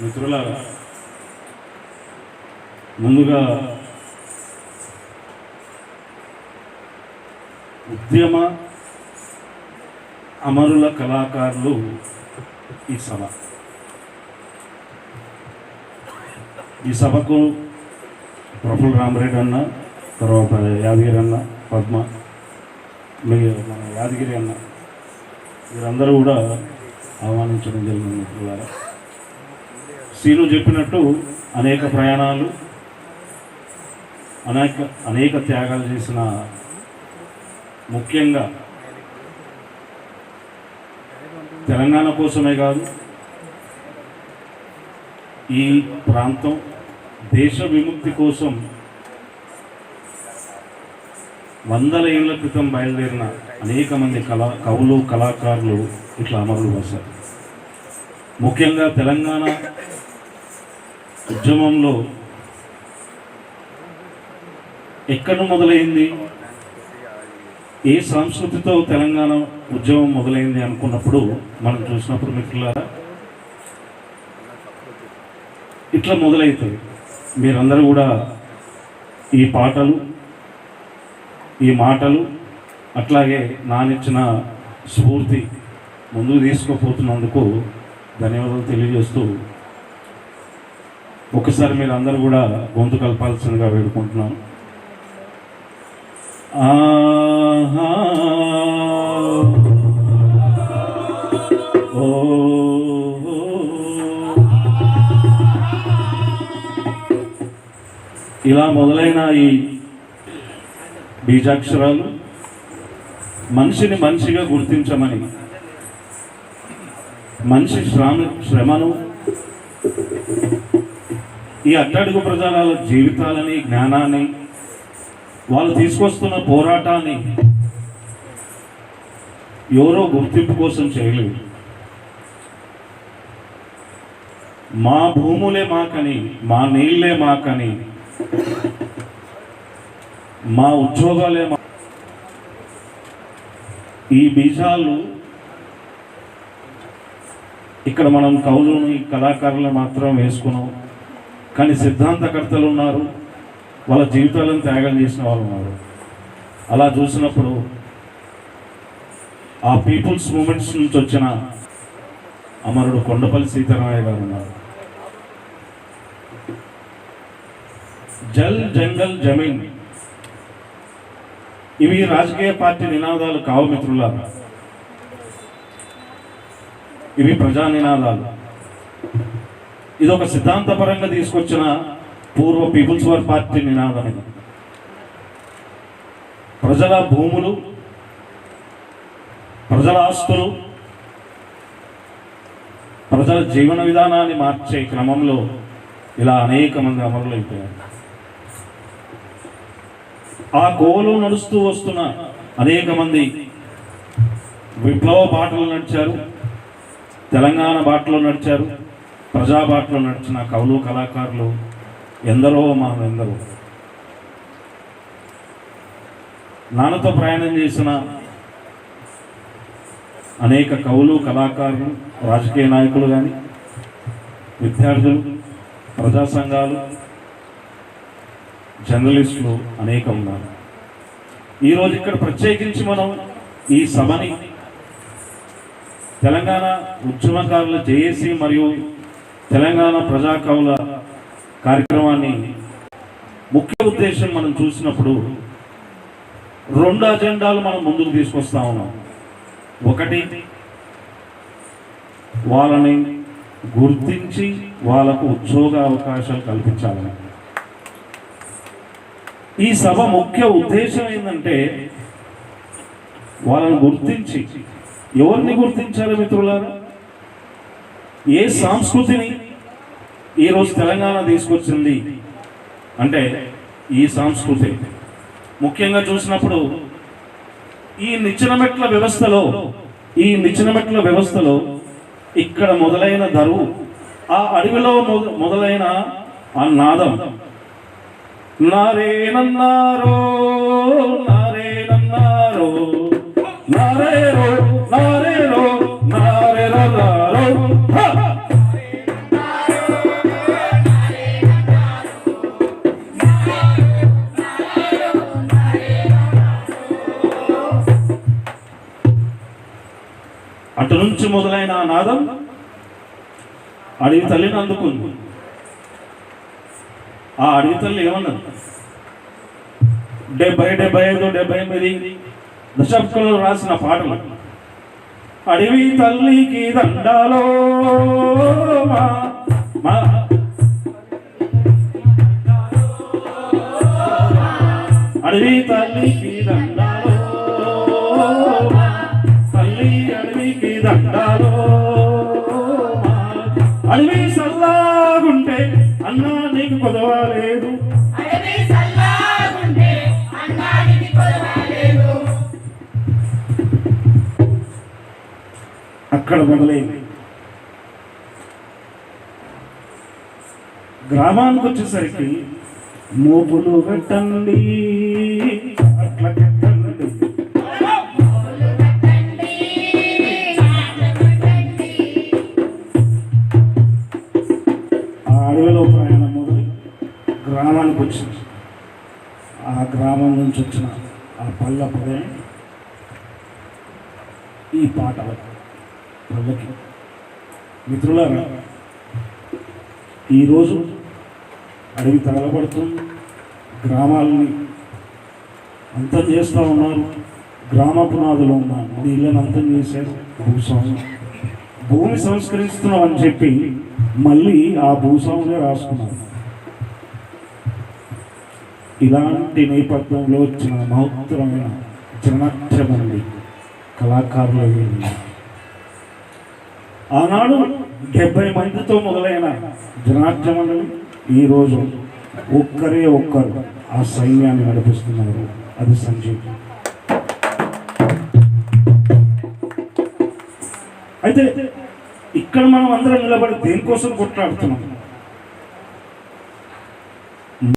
మిత్రుల ముందుగా ఉద్యమ అమరుల కళాకారులు ఈ సభ. ఈ సభకు ప్రఫుల్ రామరెడ్డి అన్న తర్వాత యాదగిరి అన్న పద్మ మీ మన యాదగిరి అన్న వీరందరూ కూడా ఆహ్వానించడం జరిగింది మిత్రులారా. శ్రీను చెప్పినట్టు అనేక ప్రయాణాలు అనేక అనేక త్యాగాలు చేసిన ముఖ్యంగా తెలంగాణ కోసమే కాదు ఈ ప్రాంతం దేశ విముక్తి కోసం వందల ఏళ్ళ క్రితం బయలుదేరిన అనేక మంది కళా కవులు కళాకారులు ఇట్లా అమరులు వస్తారు ముఖ్యంగా తెలంగాణ ఉద్యమంలో ఎక్కడ మొదలైంది? ఏ సంస్కృతితో తెలంగాణ ఉద్యమం మొదలైంది అనుకున్నప్పుడు మనం చూసినప్పుడు మిత్రులారా ఇట్లా మొదలవుతుంది మీరందరూ కూడా ఈ పాటలు ఈ మాటలు అట్లాగే నానిచ్చిన స్ఫూర్తి ముందుకు తీసుకుపోతున్నందుకు ధన్యవాదాలు తెలియజేస్తూ ఒకసారి మీరు అందరూ కూడా గొంతు కలపాల్సిందిగా వేడుకుంటున్నాను. ఆహా. ఓ ఇలా మొదలైన ఈ బీజాక్షరాలు మనిషిని మనిషిగా గుర్తించమని మనిషి శ్రమ శ్రమను ఈ అట్టడుగు ప్రజల జీవితాలని జ్ఞానాన్ని వాళ్ళు తీసుకొస్తున్న పోరాటాన్ని ఎవరో గుర్తింపు కోసం చేయలేదు. మా భూములే మాకని మా నీళ్ళే మాకని మా ఉద్యోగాలే ఈ బీజాలు ఇక్కడ మనం కవులని కళాకారులు మాత్రం వేసుకున్నాం. కానీ సిద్ధాంతకర్తలు ఉన్నారు. వాళ్ళ జీవితాలను త్యాగం చేసిన వాళ్ళు ఉన్నారు. అలా చూసినప్పుడు ఆ పీపుల్స్ మూమెంట్స్ నుంచి వచ్చిన అమరుడు కొండపల్లి సీతారామయ్య గారు ఉన్నారు. జల్ జంగల్ జమీన్ ఇవి రాజకీయ పార్టీ నినాదాలు కావు మిత్రులారా. ఇవి ప్రజా నినాదాలు. ఇది ఒక సిద్ధాంతపరంగా తీసుకొచ్చిన పూర్వ పీపుల్స్ వర్ పార్టీ నినాదం ఇది. ప్రజల భూములు ప్రజల ఆస్తులు ప్రజల జీవన విధానాన్ని మార్చే క్రమంలో ఇలా అనేక మంది అమరులైపోయారు. ఆ గోలు నడుస్తూ వస్తున్న అనేక మంది విప్లవ బాటలు నడిచారు తెలంగాణ బాటలో నడిచారు ప్రజా బాటలో నడిచిన కవులు కళాకారులు ఎందరో మనం ఎందరో. నాన్నతో ప్రయాణం చేసిన అనేక కవులు కళాకారులు రాజకీయ నాయకులు కానీ విద్యార్థులు ప్రజా సంఘాలు జర్నలిస్టులు అనేక ఉన్నారు. ఈరోజు ఇక్కడ ప్రత్యేకించి మనం ఈ సభని తెలంగాణ ఉద్యమకారుల జేఏసీ మరియు తెలంగాణ ప్రజా కవుల కార్యక్రమాన్ని ముఖ్య ఉద్దేశం మనం చూసినప్పుడు రెండు అజెండాలు మనం ముందుకు తీసుకొస్తా ఉన్నాం. ఒకటి వాళ్ళని గుర్తించి వాళ్ళకు ఉద్యోగ అవకాశాలు కల్పించాలని. ఈ సభ ముఖ్య ఉద్దేశం ఏంటంటే వాళ్ళని గుర్తించి. ఎవరిని గుర్తించాలి మిత్రులారా? ఏ సంస్కృతిని ఈరోజు తెలంగాణ తీసుకొచ్చింది? అంటే ఈ సంస్కృతి. ముఖ్యంగా చూసినప్పుడు ఈ నిచ్చెనమెట్ల వ్యవస్థలో ఈ నిచ్చెనమెట్ల వ్యవస్థలో ఇక్కడ మొదలైన ధరువు ఆ అడవిలో మొదలైన ఆ నాదం నరేనన్నారో నరేనన్నారో నరేరో నరేరో నరేరో అటు నుంచి మొదలైన నాదం అడిగి తల్లిని అందుకుంది. ఆ అడవి తల్లి ఏమన్నది డెబ్బై డెబ్బై ఐదు డెబ్బై ఎనిమిది దశాబ్దంలో రాసిన పాటలు అడవి తల్లికి దండాలో మా మా. అడవి తల్లికి దండాలో తల్లి అడవికి దండాలో అడవి అన్నా నీకు కొదవలేదు. అక్కడ మొదలైంది గ్రామానికి వచ్చేసరికి మోపులు పెట్టండి నుంచి వచ్చిన ఆ పళ్ళ పదే ఈ పాట పళ్ళకి మిత్రులారా ఈరోజు అడవి తగలబడుతుంది గ్రామాలని అంతం చేస్తూ ఉన్నారు. గ్రామ పునాదులు ఉన్నారు నీళ్ళని అంతం చేశారు భూస్వామి భూమి సంస్కరిస్తున్నాం అని చెప్పి మళ్ళీ ఆ భూస్వాములే రాసుకున్నారు. ఇలాంటి నేపథ్యంలో వచ్చిన మహత్తరమైన జనాక్షమండి కళాకారులు వీళ్ళు. ఆనాడు డెబ్బై మందితో మొదలైన జనార్జమణులు ఈరోజు ఒక్కరే ఒక్కరు ఆ సైన్యాన్ని నడిపిస్తున్నారు. అది సంజీవ్. అయితే ఇక్కడ మనం అందరం నిలబడి దేనికోసం కొట్లాడుతున్నాం?